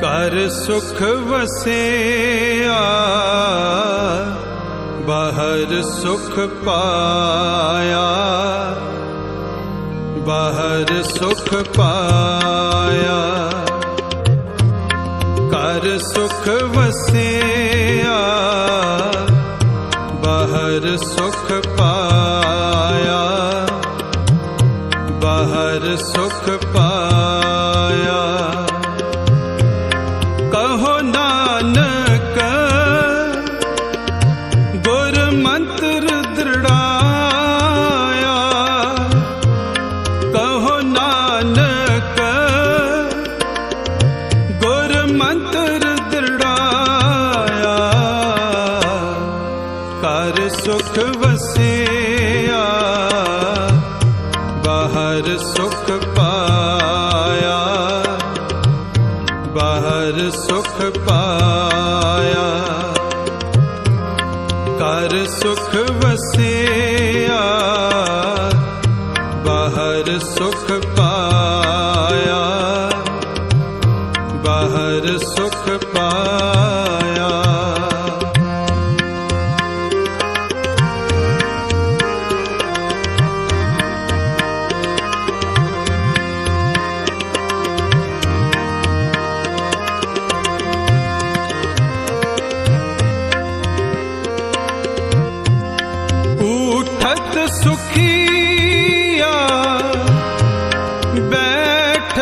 ਕਰ ਸੁਖ ਵਸਿਆ, ਬਾਹਰ ਸੁਖ ਪਾਇਆ, ਬਾਹਰ ਸੁਖ ਪਾਇਆ। ਕਰ ਸੁਖ ਵਸਿਆ, ਬਾਹਰ ਸੁਖ ਪਾਇਆ, ਬਾਹਰ ਸੁਖ ਪਾਇਆ ਨਾਨਕ ਗੁਰ ਮੰਤਰ ਦ੍ਰਿੜਾਇਆ। ਕਹੋ ਨਾਨਕ ਗੁਰ ਮੰਤਰ ਦ੍ਰਿੜਾਇਆ। ਕਰ ਸੁਖ ਵਸਿਆ, ਬਾਹਰ ਸੁਖ ਪਾ ਬਾਹਰ ਸੁਖ ਪਾਇਆ। ਕਰ ਸੁਖ ਵਸਿਆ। ਬਾਹਰ ਸੁਖ ਪਾਇਆ। ਬਾਹਰ ਸੁਖ ਪਾਇਆ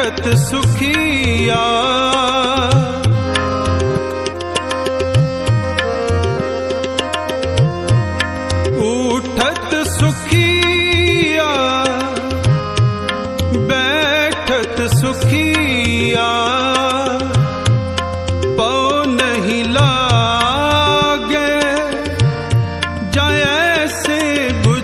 ਜਗਤ ਉਠਤ ਸੁਖੀਆ ਬੈਠਤ ਸੁਖੀਆ